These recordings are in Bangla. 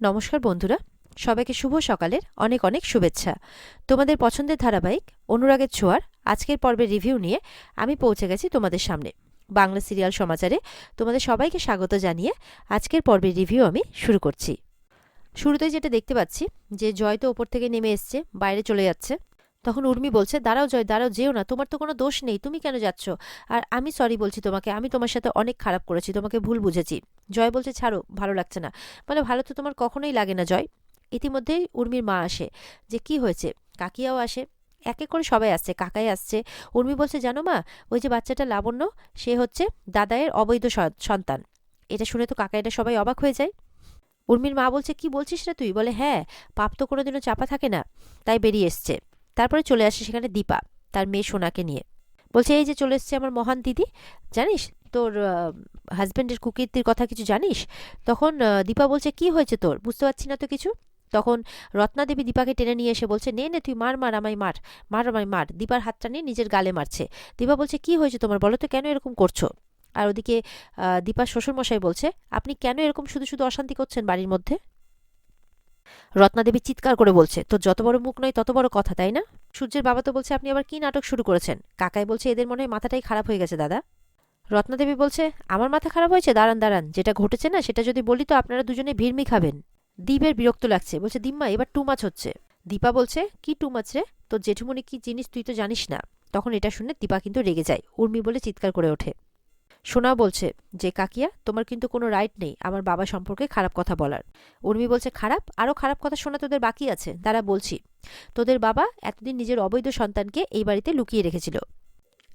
নমস্কার বন্ধুরা, সবাইকে শুভ সকালের অনেক অনেক শুভেচ্ছা। তোমাদের পছন্দের ধারাবাহিক অনুরাগের ছোঁয়ার আজকের পর্বের রিভিউ নিয়ে আমি পৌঁছে গেছি তোমাদের সামনে। বাংলা সিরিয়াল সমাচারে তোমাদের সবাইকে স্বাগত জানিয়ে আজকের পর্বের রিভিউ আমি শুরু করছি। শুরুতেই যেটা দেখতে পাচ্ছি যে জয় তো ওপর থেকে নেমে এসছে, বাইরে চলে যাচ্ছে। তখন উর্মি বলছে, দাঁড়াও জয়, দাঁড়াও, যেও না, তোমার তো কোনো দোষ নেই, তুমি কেন যাচ্ছ? আর আমি সরি বলছি তোমাকে, আমি তোমার সাথে অনেক খারাপ করেছি, তোমাকে ভুল বুঝেছি। জয় বলছে, ছাড়ো, ভালো লাগছে না। বলে ভালো তো তোমার কখনোই লাগে না, জয়। ইতিমধ্যেই উর্মির মা আসে। যে কি হয়েছে? কাকিয়াও আসে? এক করে সবাই আসছে, কাকাই আসছে। উর্মি বলছে, জানো মা, ওই যে বাচ্চাটা লাবণ্য, সে হচ্ছে দাদায়ের অবৈধ সন্তান। এটা শুনে তো কাকা এটা সবাই অবাক হয়ে যায়। উর্মির মা বলছে, কি বলছিস রে তুই? বলে হ্যাঁ পাপ তো কোনোদিনও চাপা থাকে না, তাই বেরিয়ে এসছে। তারপরে চলে আসে সেখানে দীপা, তার মেয়ে সোনাকে নিয়ে। বলছে, এই যে চলে এসছে আমার মহান দিদি, জানিস? তোর হাজব্যান্ডের কুকীর্তির কথা কিছু জানিস? তখন দীপা বলছে, কি হয়েছে তোর? বুঝতে পারছি না তো কিছু? তখন রত্নাদেবী দীপাকে টেনে নিয়ে এসে বলছে, নে নে, তুই মার মার, আমায় মার মার, আমায় মার। দীপার হাতটা নিয়ে নিজের গালে মারছে। দীপা বলছে, কি হয়েছে তোমার? বলো তো কেন এরকম করছ? আর ওদিকে দীপার শ্বশুরমশাই বলছে, আপনি কেন এরকম শুধু শুধু অশান্তি করছেন বাড়ির মধ্যে? রত্নাদেবী চিৎকার করে বলছে, তোর যত বড় মুখ নয়, তত বড় কথা, তাই না? সূর্যের বাবা তো বলছে, আপনি আবার কি নাটক শুরু করেছেন? কাকাই বলছে, এদের মনে হয় মাথাটাই খারাপ হয়ে গেছে, দাদা। রত্নাদেবী বলছে, আমার মাথা খারাপ হয়েছে, দাঁড়ান দাঁড়ান। যেটা ঘটেছে না, সেটা যদি বলি তো আপনারা দুজনে ভিড়মি খাবেন। দীপের বিরক্ত লাগছে। বলছে, দিম্মা, এবার টু মাছ হচ্ছে। দীপা বলছে, কি টু মাছ রে? তোর জেঠুমনি কি জিনিস তুই তো জানিস না। তখন এটা শুনে দীপা কিন্তু রেগে যায়। উর্মি বলে চিৎকার করে ওঠে। সোনা বলছে, যে কাকিয়া, তোমার কিন্তু কোনো রাইট নেই আমার বাবা সম্পর্কে খারাপ কথা বলার। উর্মি বলছে, খারাপ? আরও খারাপ কথা শোনা তোদের বাকি আছে। তারা বলছি। তোদের বাবা এতদিন নিজের অবৈধ সন্তানকে এই বাড়িতে লুকিয়ে রেখেছিল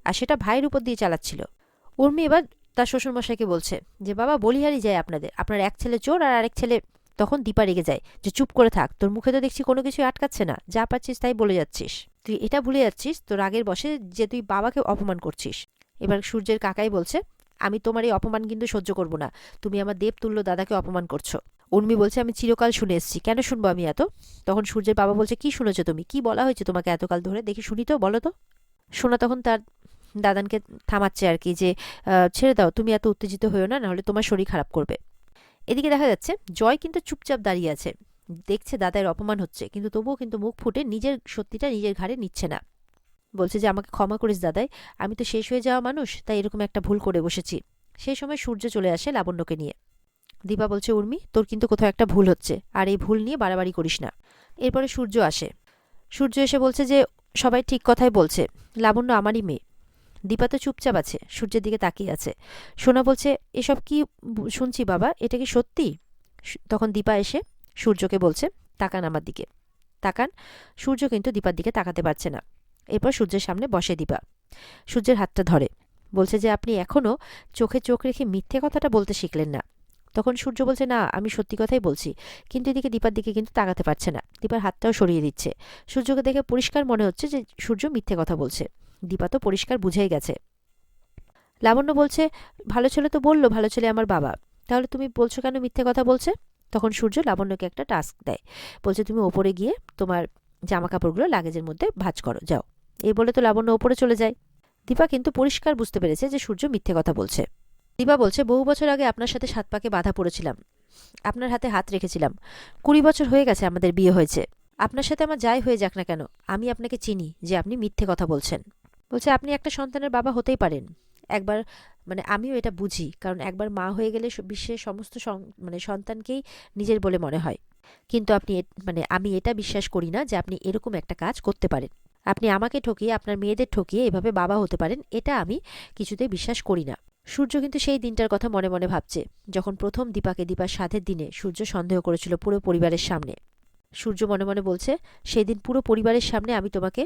আর সেটা ভাইয়ের উপর দিয়ে চালাচ্ছিল। উর্মি এবার তার শ্বশুরমশাইকে বলছে যে, বাবা, বলিহারি যায় আপনাদের। আপনার এক ছেলে চোর আর আরেক ছেলে তখন দীপা রেগে যায়। যে, চুপ করে থাক, তোর মুখে তো দেখছি কোনো কিছু আটকাচ্ছে না। যা পাচ্ছিস তাই বলে যাচ্ছিস। তুই এটা ভুলে যাচ্ছিস, তোর আগের বসে যে, তুই বাবাকে অপমান করছিস। এবার সূর্যের কাকাই বলছে, আমি তোমার এই অপমান কিন্তু সহ্য করব না। তুমি আমার দেবতুল্য দাদাকে অপমান করছ। উর্মি বলছে, আমি চিরকাল শুনে এসেছি। কেন শুনব আমি এত? তখন সূর্যের বাবা বলছে, কি শুনেছো তুমি? কি বলা হয়েছে তোমাকে এতকাল ধরে? দেখি শুনি তো, বলো তো। সোনা তখন তার দাদানকে থামাচ্ছে আর কি যে ছেড়ে দাও, তুমি এত উত্তেজিত হয়েও না, নাহলে তোমার শরীর খারাপ করবে। এদিকে দেখা যাচ্ছে, জয় কিন্তু চুপচাপ দাঁড়িয়ে আছে। দেখছে দাদার অপমান হচ্ছে, কিন্তু তবুও কিন্তু মুখ ফুটে নিজের সত্যিটা নিজের ঘাড়ে নিচ্ছে না। বলছে যে, আমাকে ক্ষমা করিস দাদাই, আমি তো শেষ হয়ে যাওয়া মানুষ, তাই এরকম একটা ভুল করে বসেছি। সেই সময় সূর্য চলে আসে লাবণ্যকে নিয়ে। দীপা বলছে, উর্মি, তোর কিন্তু কোথাও একটা ভুল হচ্ছে, আর এই ভুল নিয়ে বাড়াবাড়ি করিস না। এরপরে সূর্য আসে। সূর্য এসে বলছে যে, সবাই ঠিক কথাই বলছে, লাবণ্য আমারই মেয়ে। দীপা তো চুপচাপ আছে, সূর্যের দিকে তাকিয়ে আছে। সোনা বলছে, এসব কি শুনছি বাবা, এটা কি সত্যি? তখন দীপা এসে সূর্যকে বলছে, তাকান আমার দিকে। তাকান, সূর্য কিন্তু দীপার দিকে তাকাতে পারছে না। এরপর সূর্যের সামনে বসে দীপা। সূর্যের হাতটা ধরে। বলছে যে, আপনি এখনও চোখে চোখ রেখে মিথ্যে কথাটা বলতে শিখলেন না। তখন সূর্য বলছে, না, আমি সত্যি কথাই বলছি, কিন্তু এদিকে দীপার দিকে কিন্তু তাকাতে পারছে না। দীপার হাতটাও সরিয়ে দিচ্ছে। সূর্যকে দেখে পরিষ্কার মনে হচ্ছে যে, সূর্য মিথ্যে কথা বলছে। দীপা তো পরিষ্কার বুঝেই গেছে। লাবণ্য বলছে, ভালো ছেলে তো বলল, ভালো ছেলে আমার বাবা। তাহলে তুমি বলছো কেন মিথ্যে কথা বলছে? তখন সূর্য লাবণ্যকে একটা টাস্ক দেয়। বলছে, তুমি ওপরে গিয়ে তোমার জামা কাপড়গুলো লাগেজের মধ্যে ভাঁজ করো, যাও। এই বলে তো লাবণ্য ওপরে চলে যায়। দীপা কিন্তু পরিষ্কার বুঝতে পেরেছে যে সূর্য মিথ্যে কথা বলছে। দীপা বলছে, বহু বছর আগে আপনার সাথে সাত পাকে বাধা পড়েছিলাম। আপনার হাতে হাত রেখেছিলাম। কুড়ি বছর হয়ে গেছে আমাদের বিয়ে হয়েছে। আপনার সাথে আমার যাই হয়ে যাক না কেন, আমি আপনাকে চিনি যে আপনি মিথ্যে কথা বলছেন। বলছে, আপনি একটা সন্তানের বাবা হতেই পারেন। একবার মানে আমিও এটা বুঝি, কারণ একবার মা হয়ে গেলে বিশ্বের সমস্ত মানে সন্তানকেই নিজের বলে মনে হয়। কিন্তু আপনি মানে আমি এটা বিশ্বাস করি না যে আপনি এরকম একটা কাজ করতে পারেন। আপনি আমাকে ঠকিয়ে, আপনার মেয়েদের ঠকিয়ে এভাবে বাবা হতে পারেন, এটা আমি কিছুতেই বিশ্বাস করি না। সূর্য কিন্তু সেই দিনটার কথা মনে মনে ভাবছে, যখন প্রথম দীপাকে দীপার সাধের দিনে সূর্য সন্দেহ করেছিল পুরো পরিবারের সামনে। সূর্য মনে মনে বলছে সেই দিন পুরো পরিবারের সামনে আমি তোমাকে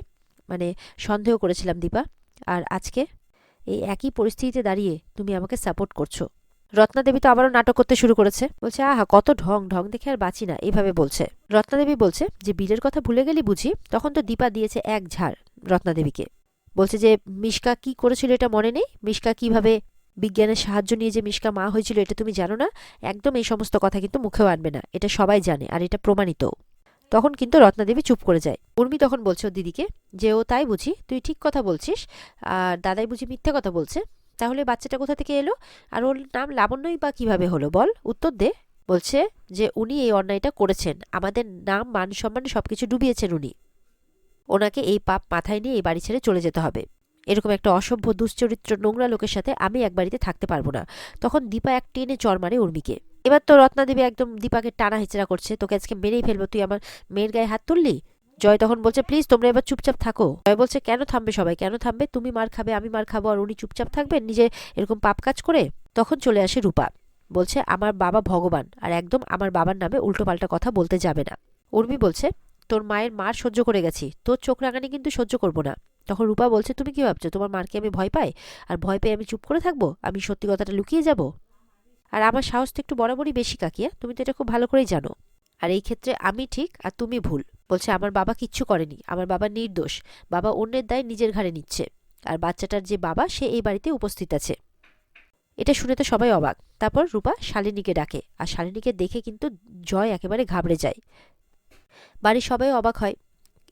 মানে সন্দেহ করেছিলাম, দীপা। আর আজকে এই একই পরিস্থিতিতে দাঁড়িয়ে তুমি আমাকে সাপোর্ট করছ। রত্নাদেবী তো আবারও নাটক করতে শুরু করেছে। বলছে, আহা, কত ঢং ঢং দেখে আর বাঁচি না এইভাবে বলছে। রত্নাদেবী বলছে যে বীরের কথা ভুলে গেলি বুঝি? তখন তো দীপা দিয়েছে এক ঝাড় রত্নাদেবীকে। বলছে যে, মিশকা কি করেছিল এটা মনে নেই? মিশকা কীভাবে বিজ্ঞানের সাহায্য নিয়ে যে মিশকা মা হয়েছিল এটা তুমি জানো না? একদম এই সমস্ত কথা কিন্তু মুখেও আনবে না। এটা সবাই জানে, আর এটা প্রমাণিত তখন কিন্তু রত্নাদেবী চুপ করে যায়। উর্মি তখন বলছে ওর দিদিকে, যে ও তাই বুঝি, তুই ঠিক কথা বলছিস, আর দাদাই বুঝি মিথ্যে কথা বলছে। তাহলে বাচ্চাটা কোথা থেকে এলো? আর ওর নাম লাবণ্যই বা কীভাবে হলো, বল, উত্তর দে। বলছে যে, উনি এই অন্যায়টা করেছেন। আমাদের নাম, মান সম্মান সবকিছু ডুবিয়েছেন উনি। ওনাকে এই পাপ মাথায় নিয়ে এই বাড়ি ছেড়ে চলে যেতে হবে। এরকম একটা অসভ্য, দুশ্চরিত্র নোংরা লোকের সাথে আমি এক বাড়িতে থাকতে পারব না। তখন দীপা এক টেনে চর মারে উর্মিকে। এবার তো রত্নাদেবী একদম দীপাকে টানা হেচড়া করছে। তোকে আজকে মেরেই ফেলব, তুই আমার মেয়ের গায়ে হাত তুললি? জয় তখন বলছে, প্লিজ, তোমরা এবার চুপচাপ থাকো। জয় বলছে, কেন থামবে সবাই? কেন থামবে? তুমি মার খাবে, আমি মার খাব, আর উনি চুপচাপ থাকবেন? নিজে এরকম পাপ কাজ করে? তখন চলে আসে রূপা। বলছে, আমার বাবা ভগবান, আর একদম আমার বাবার নামে উল্টোপাল্টা কথা বলতে যাবে না। উর্মি বলছে, তোর মায়ের মার সহ্য করে গেছি। তোর চোখ রাঙানি কিন্তু সহ্য করব না। তখন রূপা বলছে, তুমি কি ভাবছ? তোমার মারকে আমি ভয় পাই? আর ভয় পেয়ে আমি চুপ করে থাকব? আমি সত্যি কথাটা লুকিয়ে যাব? আর আমার সাহস তো একটু বরাবরই বেশি, কাকিয়া। তুমি তো এটা খুব ভালো করেই জানো। আর এই ক্ষেত্রে আমি ঠিক আর তুমি ভুল। বলছে, আমার বাবা কিচ্ছু করেনি। আমার বাবা নির্দোষ। বাবা অন্যের দায় নিজের ঘাড়ে নিচ্ছে। আর বাচ্চাটার যে বাবা, সে এই বাড়িতে উপস্থিত আছে। এটা শুনে তো সবাই অবাক। তারপর রূপা শালিনীকে ডাকে। আর শালিনীকে দেখে কিন্তু জয় একেবারে ঘাবড়ে যায়। বাড়ির সবাই অবাক হয়।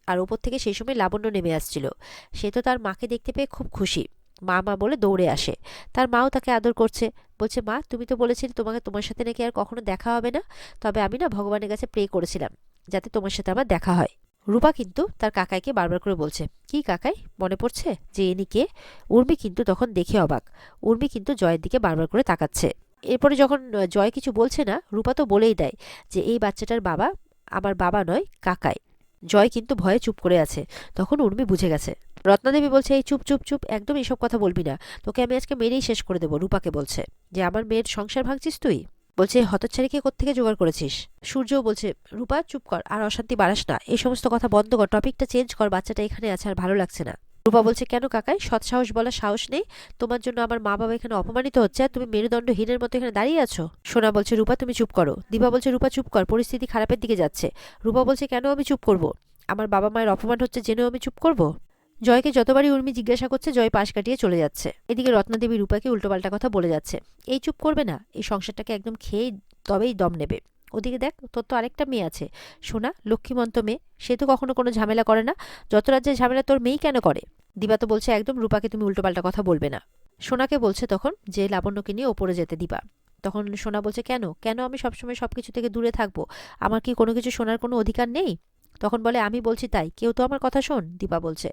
আর ওপর থেকে সেই সময় লাবণ্য নেমে আসছিল। সে তো তার মাকে দেখতে পেয়ে খুব খুশি। মা মা বলে দৌড়ে আসে। তার মাও তাকে আদর করছে। বলছে, মা, তুমি তো বলেছিলে তোমাকে তোমার সাথে নাকি আর কখনো দেখা হবে না। তবে আমি না ভগবানের কাছে প্রে করেছিলাম, যাতে তোমার সাথে আমার দেখা হয়। রূপা কিন্তু তার কাকাইকে বারবার করে বলছে, কি কাকাই, মনে পড়ছে? যে ইনি কে? উর্মি কিন্তু তখন দেখে অবাক। উর্মি কিন্তু জয়ের দিকে বারবার করে তাকাচ্ছে। এরপরে যখন জয় কিছু বলছে না, রূপা তো বলেই দেয় যে, এই বাচ্চাটার বাবা আমার বাবা নয়, কাকাই। জয় কিন্তু ভয়ে চুপ করে আছে। তখন উর্মি বুঝে গেছে রত্নাদেবী বলছে, এই চুপ চুপ চুপ, একদম এসব কথা বলবি না। তোকে আমি আজকে মেরেই শেষ করে দেবো, রূপাকে বলছে। যে আমার মেয়ের সংসার ভাঙছিস তুই? বলছে হতচ্ছাড়িকে কোত্থেকে জোগাড় করেছিস? সূর্যও বলছে, রূপা, চুপ কর, আর অশান্তি বাড়াস না। এই সমস্ত কথা বন্ধ কর, টপিকটা চেঞ্জ কর, বাচ্চাটা এখানে আছে আর ভালো লাগছে না। রূপা বলছে, কেন কাকাই? সৎ সাহস বলার সাহস নেই। তোমার জন্য আমার মা বাবা এখানে অপমানিত হচ্ছে, আর তুমি মেরুদণ্ড মেরুদণ্ডহীনের মতো এখানে দাঁড়িয়ে আছো? সোনা বলছে, রূপা, তুমি চুপ করো। দিবা বলছে, রূপা, চুপ কর, পরিস্থিতি খারাপের দিকে যাচ্ছে। রূপা বলছে, কেন আমি চুপ করব? আমার বাবা মায়ের অপমান হচ্ছে জেনেও আমি চুপ করব? জয়কে যতবারই উর্মি জিজ্ঞাসা করছে, জয় পাশ কাটিয়ে চলে যাচ্ছে। এদিকে রত্নাদেবী রূপাকে উল্টোপাল্টা কথা বলে যাচ্ছে। এই চুপ করবে না, এই সংসারটাকে একদম খেয়েই তবেই দম নেবে। ওদিকে দেখ, তোর তো আরেকটা মেয়ে আছে। সোনা, লক্ষ্মীমন্ত মেয়ে, সে তো কখনো কোনো ঝামেলা করে না। যত রাজ্যের ঝামেলা তোর মেয়েই কেন করে? দিবা তো বলছে একদম রূপাকে তুমি উল্টোপাল্টা কথা বলবে না। সোনাকে বলছে তখন যে লাবণ্যকে নিয়ে ওপরে যেতে দিবা। তখন সোনা বলছে, কেন? কেন আমি সবসময় সব কিছু থেকে দূরে থাকব? আমার কি কোনো কিছু শোনার কোনো অধিকার নেই? তখন বলে, আমি বলছি তাই। কেউ তো আমার কথা শোন? দীপা বলছে।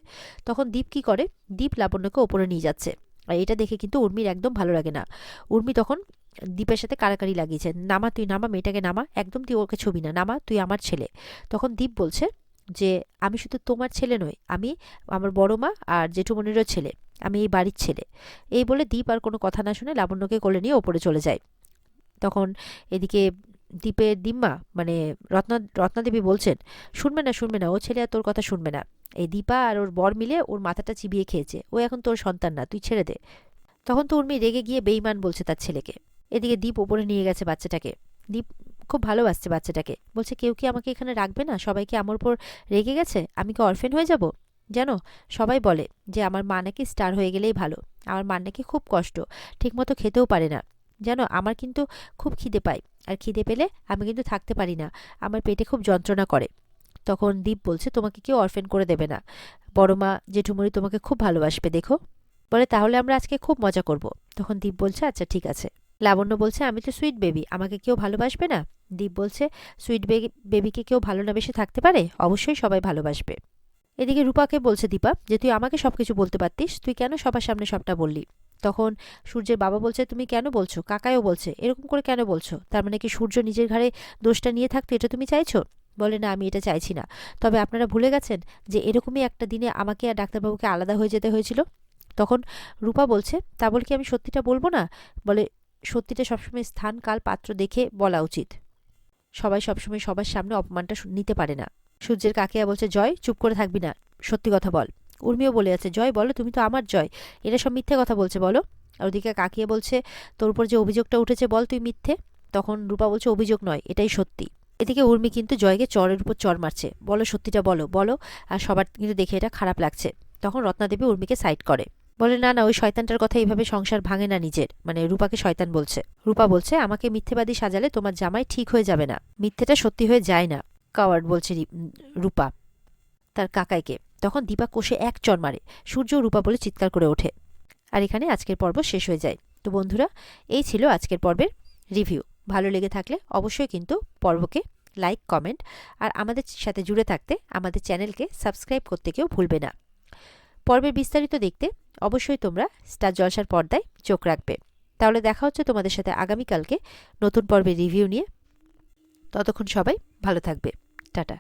তখন দীপ কি করে? দীপ লাবণ্যকে ওপরে নিয়ে যাচ্ছে। আর এটা দেখে কিন্তু উর্মির একদম ভালো লাগে না। উর্মি তখন দীপের সাথে কারাকারি লাগিয়েছে। নামা, তুই নামা, মেয়েটাকে নামা। একদম তুই ওকে ছবি না। নামা, তুই আমার ছেলে। তখন দীপ বলছে যে, আমি শুধু তোমার ছেলে নই। আমি আমার বড় মা আর জেঠুমনিরও ছেলে। আমি এই বাড়ির ছেলে। এই বলে দীপ আর কোনো কথা না শুনে লাবণ্যকে কোলে নিয়ে ওপরে চলে যায়। তখন এদিকে দীপের দিম্মা মানে রত্না, রত্নাদেবী বলছেন, শুনবে না শুনবে না, ও ছেলে আর তোর কথা শুনবে না। এই দীপা আর ওর বর মিলে ওর মাথাটা চিবিয়ে খেয়েছে। ও এখন তোর সন্তান না, তুই ছেড়ে দে। তখন তো উর্মি রেগে গিয়ে বেইমান বলছে তার ছেলেকে। এদিকে দীপ ওপরে নিয়ে গেছে বাচ্চাটাকে। দীপ খুব ভালোবাসছে বাচ্চাটাকে। বলছে, কেউ কি আমাকে এখানে রাখবে না? সবাই কি আমার উপর রেগে গেছে? আমি কি অরফেন হয়ে যাব? জানো সবাই বলে যে, আমার মা নাকি স্টার হয়ে গেলেই ভালো। আমার মার নাকি খুব কষ্ট, ঠিকমতো খেতেও পারে না। জানো আমার কিন্তু খুব খিদে পায়। আর খিদে পেলে আমি কিন্তু থাকতে পারি না। আমার পেটে খুব যন্ত্রণা করে। তখন দীপ বলছে, তোমাকে কেউ অরফেন করে দেবে না। বড় মা জেঠুমরি তোমাকে খুব ভালোবাসবে, দেখো। বলে, তাহলে আমরা আজকে খুব মজা করব। তখন দীপ বলছে আচ্ছা ঠিক আছে। লাবণ্য বলছে, আমি তো সুইট বেবি আমাকে কেউ ভালোবাসবে না? দীপ বলছে সুইট বেবিকে কেউ ভালো না বেশি থাকতে পারে? অবশ্যই সবাই ভালোবাসবে। এদিকে রূপাকে বলছে, দীপা, যে তুই আমাকে সবকিছু বলতে পারতিস, তুই কেন সবার সামনে সবটা বললি? তখন সূর্যের বাবা বলছে, তুমি কেন বলছো? কাকায়ও বলছে, এরকম করে কেন বলছো? তার মানে কি সূর্য নিজের ঘাড়ে দোষটা নিয়ে থাকতো এটা তুমি চাইছো? বলে, না, আমি এটা চাইছি না। তবে আপনারা ভুলে গেছেন যে এরকমই একটা দিনে আমাকে আর ডাক্তারবাবুকে আলাদা হয়ে যেতে হয়েছিল? তখন রূপা বলছে, তা বলে কি আমি সত্যিটা বলব না? বলে, সত্যিটা সবসময় স্থান, কাল, পাত্র দেখে বলা উচিত। সবাই সবসময় সবার সামনে অপমানটা নিতে পারে না। সূর্যের কাকিয়া বলছে, জয়, চুপ করে থাকবি না। সত্যি কথা বল। উর্মিও বলে আছে জয় বলো, তুমি তো আমার জয়। এরা সব মিথ্যে কথা বলছে, বলো। আর ওদিকে কাকিয়ে বলছে, তোর উপর যে অভিযোগটা উঠেছে বল তুই মিথ্যে? তখন রূপা বলছে, অভিযোগ নয়, এটাই সত্যি। এদিকে উর্মি কিন্তু জয়কে চরের উপর চর মারছে। বলো, সত্যিটা বলো বলো। আর সবার কিন্তু দেখে এটা খারাপ লাগছে। তখন রত্নাদেবী উর্মিকে সাইড করে। বলে, না না, ওই শয়তানটার কথা এইভাবে সংসার ভাঙে না নিজের। মানে রূপাকে শয়তান বলছে। রূপা বলছে, আমাকে মিথ্যেবাদী সাজালে তোমার জামাই ঠিক হয়ে যাবে না। মিথ্যেটা সত্যি হয়ে যায় না। কাওয়ার্ড বলছে রূপা, তার কাকাইকে। তখন দীপা কোষে এক চর মারে, সূর্য রূপা বলে চিৎকার করে ওঠে। আর এখানে আজকের পর্ব শেষ হয়ে যায়। তো বন্ধুরা, এই ছিল আজকের পর্বের রিভিউ। ভালো লেগে থাকলে অবশ্যই কিন্তু পর্বকে লাইক, কমেন্ট আর আমাদের সাথে জুড়ে থাকতে আমাদের চ্যানেলকে সাবস্ক্রাইব করতে কেউ ভুলবে না। পর্বের বিস্তারিত দেখতে অবশ্যই তোমরা স্টার জলসার পর্দায় চোখ রাখবে। তাহলে দেখা হচ্ছে তোমাদের সাথে আগামীকালকে নতুন পর্বের রিভিউ নিয়ে। ততক্ষণ সবাই ভালো থাকবে। টাটা।